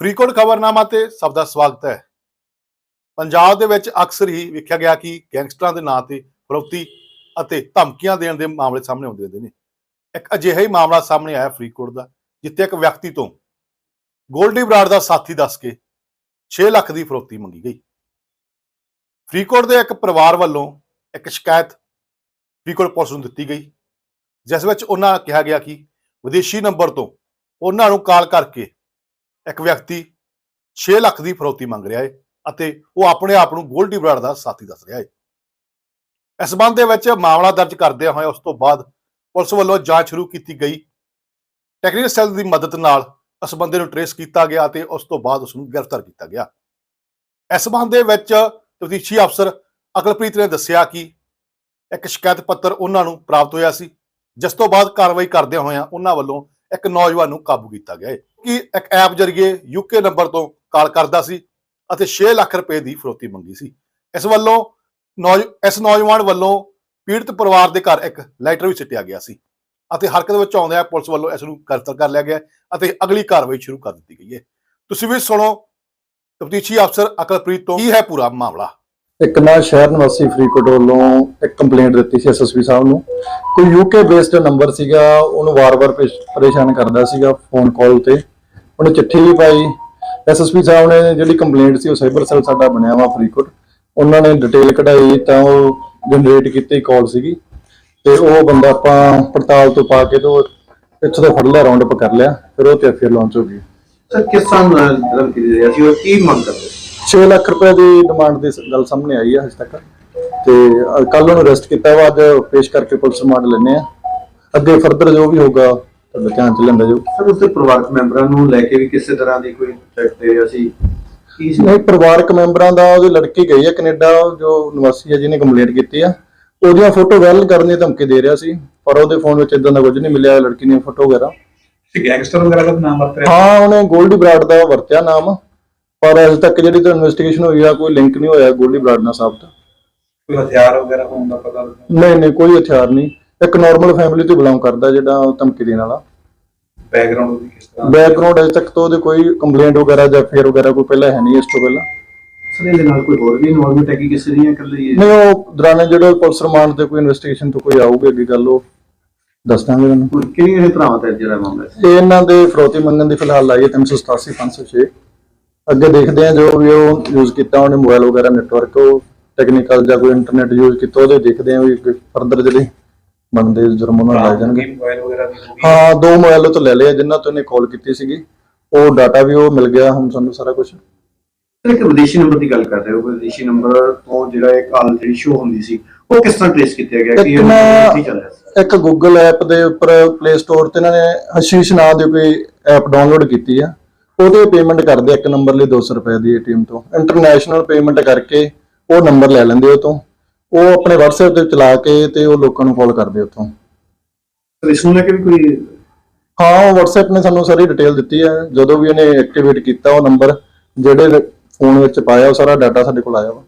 ਫਰੀਦਕੋਟ ਖਬਰਨਾਮਾ ਤੇ ਸਭ ਦਾ ਸਵਾਗਤ ਹੈ। ਪੰਜਾਬ ਦੇ ਵਿੱਚ ਅਕਸਰ ਹੀ ਵੇਖਿਆ ਗਿਆ ਕਿ ਗੈਂਗਸਟਰਾਂ ਦੇ ਨਾਂ ਤੇ ਫਰੋਤੀ ਅਤੇ ਧਮਕੀਆਂ ਦੇਣ ਦੇ ਮਾਮਲੇ ਸਾਹਮਣੇ ਆਉਂਦੇ ਰਹਿੰਦੇ ਨੇ। ਇੱਕ ਅਜਿਹਾ ਹੀ ਮਾਮਲਾ ਸਾਹਮਣੇ ਆਇਆ ਫਰੀਦਕੋਟ ਦਾ, ਜਿੱਥੇ ਇੱਕ ਵਿਅਕਤੀ ਤੋਂ ਗੋਲਡੀ ਬਰਾੜ ਦਾ ਸਾਥੀ ਦੱਸ ਕੇ 6 ਲੱਖ ਦੀ ਫਰੋਤੀ ਮੰਗੀ ਗਈ। ਫਰੀਦਕੋਟ ਦੇ ਇੱਕ ਪਰਿਵਾਰ ਵੱਲੋਂ ਇੱਕ ਸ਼ਿਕਾਇਤ ਫਰੀਦਕੋਟ ਪੁਲਿਸ ਨੂੰ ਦਿੱਤੀ ਗਈ, ਜਿਸ ਵਿੱਚ ਉਹਨਾਂ ਕਿਹਾ ਗਿਆ ਕਿ ਵਿਦੇਸ਼ੀ ਨੰਬਰ ਤੋਂ ਉਹਨਾਂ ਨੂੰ ਕਾਲ ਕਰਕੇ ਇੱਕ ਵਿਅਕਤੀ 6 ਲੱਖ ਦੀ ਫਰੋਤੀ ਮੰਗ ਰਿਹਾ ਹੈ ਅਤੇ ਉਹ ਆਪਣੇ ਆਪ ਨੂੰ ਗੋਲਡੀ ਬਰਾੜ ਦਾ ਸਾਥੀ ਦੱਸ ਰਿਹਾ ਹੈ ਇਸ ਸੰਬੰਧ ਦੇ ਵਿੱਚ ਮਾਮਲਾ ਦਰਜ ਕਰਦਿਆਂ ਹੋਇਆ ਉਸ ਤੋਂ ਬਾਅਦ ਪੁਲਿਸ ਵੱਲੋਂ ਜਾਂਚ ਸ਼ੁਰੂ ਕੀਤੀ ਗਈ। ਟੈਕਨੀਕਲ ਸੈੱਲ ਦੀ ਮਦਦ ਨਾਲ ਇਸ ਬੰਦੇ ਨੂੰ ਟਰੇਸ ਕੀਤਾ ਗਿਆ ਅਤੇ ਉਸ ਤੋਂ ਬਾਅਦ ਉਸ ਨੂੰ ਗ੍ਰਿਫਤਾਰ ਕੀਤਾ ਗਿਆ। ਇਸ ਸੰਬੰਧ ਦੇ ਵਿੱਚ ਤਫਤੀਸ਼ੀ ਅਫਸਰ ਅਕਲਪ੍ਰੀਤ ਨੇ ਦੱਸਿਆ ਕਿ ਇੱਕ ਸ਼ਿਕਾਇਤ ਪੱਤਰ ਉਹਨਾਂ ਨੂੰ ਪ੍ਰਾਪਤ ਹੋਇਆ ਸੀ, ਜਿਸ ਤੋਂ ਬਾਅਦ ਕਾਰਵਾਈ ਕਰਦਿਆਂ ਹੋਇਆਂ ਉਹਨਾਂ ਵੱਲੋਂ ਇੱਕ ਨੌਜਵਾਨ ਨੂੰ ਕਾਬੂ ਕੀਤਾ ਗਿਆ ਹੈ ਕਿ ਇੱਕ ਐਪ ਜਰੀਏ ਯੂਕੇ ਨੰਬਰ ਤੋਂ ਕਾਲ ਕਰਦਾ ਸੀ ਅਤੇ 6 ਲੱਖ ਰੁਪਏ ਦੀ ਫਰੋਤੀ ਮੰਗੀ ਸੀ। ਇਸ ਵੱਲੋਂ ਨੌਜ, ਇਸ ਨੌਜਵਾਨ ਵੱਲੋਂ ਪੀੜਤ ਪਰਿਵਾਰ ਦੇ ਘਰ ਇੱਕ ਲੈਟਰ ਵੀ ਸਿੱਟਿਆ ਗਿਆ ਸੀ ਅਤੇ ਹਰਕਤ ਵਿੱਚ ਆਉਂਦਿਆਂ ਪੁਲਿਸ ਵੱਲੋਂ ਇਸ ਨੂੰ ਗ੍ਰਿਫਤਾਰ ਕਰ ਲਿਆ ਗਿਆ ਅਤੇ ਅਗਲੀ ਕਾਰਵਾਈ ਸ਼ੁਰੂ ਕਰ ਦਿੱਤੀ ਗਈ ਹੈ। ਤੁਸੀਂ ਵੀ ਸੁਣੋ, ਤਫਤੀਸ਼ੀ ਅਫਸਰ ਅਕਲਪ੍ਰੀਤ ਤੋਂ ਕੀ ਹੈ ਪੂਰਾ ਮਾਮਲਾ? ਇੱਕ ਨਾ ਸ਼ਹਿਰ ਨਿਵਾਸੀ ਫਰੀਦਕੋਟ ਵੱਲੋਂ ਇੱਕ ਕੰਪਲੇਂਟ ਦਿੱਤੀ ਸੀ ਐਸਐਸਪੀ ਸਾਹਿਬ ਨੂੰ ਕੋਈ ਯੂਕੇ ਬੇਸਡ ਨੰਬਰ ਸੀਗਾ ਉਹਨੂੰ ਵਾਰ-ਵਾਰ ਪਰੇਸ਼ਾਨ ਕਰਦਾ ਸੀਗਾ ਫੋਨ ਕਾਲ ਤੇ ਉਹਨੇ ਚਿੱਠੀ ਵੀ ਪਾਈ ਐਸਐਸਪੀ ਸਾਹਿਬ ਨੇ ਜਿਹੜੀ ਕੰਪਲੇਂਟ ਸੀ ਉਹ ਸਾਈਬਰ ਸੈੱਲ ਸਾਡਾ ਬਣਿਆ ਵਾ ਫਰੀਦਕੋਟ ਉਹਨਾਂ ਨੇ ਡਿਟੇਲ ਕਢਾਈ ਤਾਂ ਉਹ ਜਨਰੇਟ ਕੀਤੀ ਕਾਲ ਸੀਗੀ ਤੇ ਉਹ ਬੰਦਾ ਆਪਾਂ ਪੜਤਾਲ ਤੋਂ ਪਾ ਕੇ ਤੋਂ ਇੱਥੋਂ ਤੋਂ ਫੜ ਲਿਆ ਰਾਉਂਡ ਅਪ ਕਰ ਲਿਆ ਫਿਰ ਉਹ ਤੇ ਫਿਰ ਲਾਂਚ ਹੋ ਗਈ ਸਰ ਕਿਸ ਤਰ੍ਹਾਂ ਨਾਲ ਕੀਤੀ ਸੀ ਉਹ ਕੀ ਮੰਗ ਕਰਦੇ 6 ਲੱਖ ਰੁਪਏ ਦੀ ਡਿਮਾਂਡ ਦੀ ਗੱਲ ਸਾਹਮਣੇ ਆਈ ਹੈ ਹਜੇ ਤੱਕ। ਤੇ ਕੱਲ ਉਹਨੂੰ ਅਰੈਸਟ ਕੀਤਾ ਵਾ ਅੱਜ ਪੇਸ਼ ਕਰਕੇ ਪੁਲਿਸ ਰਿਮਾਂਡ ਲੈਣੇ ਆ। ਅੱਗੇ ਫਰਦਰ ਜੋ ਵੀ ਹੋਊਗਾ ਤੁਹਾਡੇ ਧਿਆਨ ਚ ਲੈਂਦਾ ਜੋ ਸਰ ਉਸਦੇ ਪਰਿਵਾਰਕ ਮੈਂਬਰਾਂ ਨੂੰ ਲੈ ਕੇ ਵੀ ਕਿਸੇ ਤਰ੍ਹਾਂ ਦੀ ਕੋਈ ਚੈੱਕ ਦੇ ਰਿਹਾ ਸੀ ਕੀ ਸੀ? ਨਹੀਂ ਪਰਿਵਾਰਕ ਮੈਂਬਰਾਂ ਦਾ ਉਹਦੀ ਲੜਕੀ ਗਈ ਹੈ ਕੈਨੇਡਾ ਜੋ ਨਿਵਾਸੀ ਹੈ ਜਿਹਨੇ ਕੰਪਲੇਂਟ ਕੀਤੀ ਆ। ਉਹਦੀਆਂ ਫੋਟੋ ਵਾਇਰਲ ਕਰਨ ਦੀ ਧਮਕੀ ਦੇ ਰਿਹਾ ਸੀ ਪਰ ਉਹਦੇ ਫੋਨ ਵਿੱਚ ਇਦਾਂ ਦਾ ਕੁਝ ਨਹੀਂ ਮਿਲਿਆ ਲੜਕੀ ਦੀਆਂ ਫੋਟੋ ਵਗੈਰਾ। ਗੈਂਗਸਟਰ ਵਗੈਰਾ ਦਾ ਨਾਮ ਵਰਤ ਰਿਹਾ? ਹਾਂ ਉਹਨੇ ਗੋਲਡੀ ਬਰਾਡ ਦਾ ਵਰਤਿਆ ਨਾਮ। ਪਰ ਅਜੇ ਤੱਕ ਜਿਹੜੀ ਤਾਂ ਇਨਵੈਸਟੀਗੇਸ਼ਨ ਹੋਈ ਆ ਕੋਈ ਲਿੰਕ ਨਹੀਂ ਹੋਇਆ ਗੋਲਡੀ ਬਰਾਡ ਨਾਲ ਸਾਬਤ। ਕੋਈ ਹਥਿਆਰ ਵਗੈਰਾ ਹੋਣ ਦਾ ਪਤਾ ਲੱਗਾ? ਨਹੀਂ ਨਹੀਂ ਕੋਈ ਹਥਿਆਰ ਨਹੀਂ। ਇੱਕ ਨਾਰਮਲ ਫੈਮਿਲੀ ਤੋਂ ਬਿਲੋਂਗ ਕਰਦਾ ਜਿਹੜਾ ਧਮਕੀ ਦੇਣ ਵਾਲਾ। ਬੈਕਗ੍ਰਾਉਂਡ ਉਹਦੀ ਕਿਸ ਤਰ੍ਹਾਂ? ਬੈਕਗ੍ਰਾਉਂਡ ਅਜੇ ਤੱਕ ਤਾਂ ਉਹਦੇ ਕੋਈ ਕੰਪਲੇਂਟ ਵਗੈਰਾ ਜਾਂ ਫੇਰ ਵਗੈਰਾ ਕੋਈ ਪਹਿਲਾਂ ਹੈ ਨਹੀਂ ਇਸ ਤੋਂ ਪਹਿਲਾਂ। ਸਰ ਇਹਦੇ ਨਾਲ ਕੋਈ ਹੋਰ ਵੀ ਇਨਵੋਲਵਮੈਂਟ ਹੈ ਕਿ ਕਿਸੇ ਦੀ ਹੈ ਇਕੱਲੇ ਹੀ ਹੈ? ਨਹੀਂ ਉਹ ਦੌਰਾਨੇ ਜਿਹੜਾ ਪੁਲਿਸ ਰਿਮਾਂਡ ਤੇ ਕੋਈ ਇਨਵੈਸਟੀਗੇਸ਼ਨ ਤੋਂ ਕੋਈ ਆਊਗੀ ਅੱਗੇ ਗੱਲ ਉਹ ਦੱਸ ਦਾਂਗੇ ਤੁਹਾਨੂੰ ਹੁਣ ਕਿਹੜੀਆਂ ਤਰ੍ਹਾਂ ਦਾ ਜਿਹੜਾ ਮਾਮਲਾ ਸੀ ਇਹ ਇਹਨਾਂ ਦੇ ਫਰੋਤੀ ਮੰਗਣ ਦੀ ਫਿਲਹਾਲ ਲਾਈ ਹੈ 387 506 ਅੱਗੇ ਦੇਖਦੇ ਹਾਂ ਜੋ ਵੀ ਉਹ ਯੂਜ਼ ਕੀਤਾ ਉਹਨੇ ਮੋਬਾਈਲ ਵਗੈਰਾ ਨੈਟਵਰਕ ਉਹ ਟੈਕਨੀਕਲ ਜਾਂ ਕੋਈ ਇੰਟਰਨੈਟ ਯੂਜ਼ ਕੀਤਾ ਉਹਦੇ ਦੇਖਦੇ ਹਾਂ ਵੀ ਫਰਦਰ ਜਿਹੜੇ ਬਣਦੇ ਜੁਰਮ ਉਹਨਾਂ ਨੂੰ ਲਾਏ ਜਾਣਗੇ। ਮੋਬਾਈਲ ਵਗੈਰਾ ਦੀ ਹੋ ਗਈ ਹਾਂ ਦੋ ਮੋਬਾਈਲ ਉਹ ਤੋਂ ਲੈ ਲਏ ਜਿਨ੍ਹਾਂ ਤੋਂ ਇਹਨੇ ਕਾਲ ਕੀਤੀ ਸੀਗੀ। ਉਹ ਡਾਟਾ ਵੀ ਉਹ ਮਿਲ ਗਿਆ ਹੁਣ ਸਾਨੂੰ ਸਾਰਾ ਕੁਝ ਇੱਕ ਵਿਦੇਸ਼ੀ ਨੰਬਰ ਦੀ ਗੱਲ ਕਰ ਰਹੇ ਹੋ ਵਿਦੇਸ਼ੀ ਨੰਬਰ ਤੋਂ ਜਿਹੜਾ ਇਹ ਕਾਲ ਜਿਹੜੀ ਸ਼ੋ ਹੁੰਦੀ ਸੀ ਉਹ ਕਿਸ ਤਰ੍ਹਾਂ ਟ੍ਰੇਸ ਕੀਤਾ ਗਿਆ? ਕਿ ਇੱਕ ਨਾ- ਕੀ ਚੱਲ ਰਿਹਾ ਸੀ? ਇੱਕ ਗੂਗਲ ਐਪ ਦੇ ਉੱਪਰ ਪਲੇ ਸਟੋਰ ਤੇ ਇਹਨਾਂ ਨੇ ਹਸ਼ੀਸ਼ ਨਾਂ ਦੀ ਕੋਈ ਐਪ ਡਾਊਨਲੋਡ ਕੀਤੀ ਆ। ਉਹਦੇ ਪੇਮੈਂਟ ਕਰਦੇ ਇੱਕ ਨੰਬਰ ਲਈ 200 ਰੁਪਏ ਦੀ ਏਟੀਐਮ ਤੋਂ। ਇੰਟਰਨੈਸ਼ਨਲ ਪੇਮੈਂਟ ਕਰਕੇ ਉਹ ਨੰਬਰ ਲੈ ਲੈਂਦੇ ਉਹ ਤੋਂ ਉਹ ਆਪਣੇ WhatsApp ਤੇ ਚਲਾ ਕੇ ਤੇ ਉਹ ਲੋਕਾਂ ਨੂੰ ਕਾਲ ਕਰਦੇ ਉੱਥੋਂ ਸਰ ਇਸ ਨੂੰ ਕੇ ਵੀ ਕੋਈ ਹਾਂ WhatsApp ਨੇ ਸਾਨੂੰ ਸਾਰੀ ਡਿਟੇਲ ਦਿੱਤੀ ਹੈ। ਜਦੋਂ ਵੀ ਇਹਨੇ ਐਕਟੀਵੇਟ ਕੀਤਾ ਉਹ ਨੰਬਰ ਜਿਹੜੇ ਫੋਨ ਵਿੱਚ ਪਾਇਆ ਉਹ ਸਾਰਾ ਡਾਟਾ ਸਾਡੇ ਕੋਲ ਆਇਆ ਵਾ।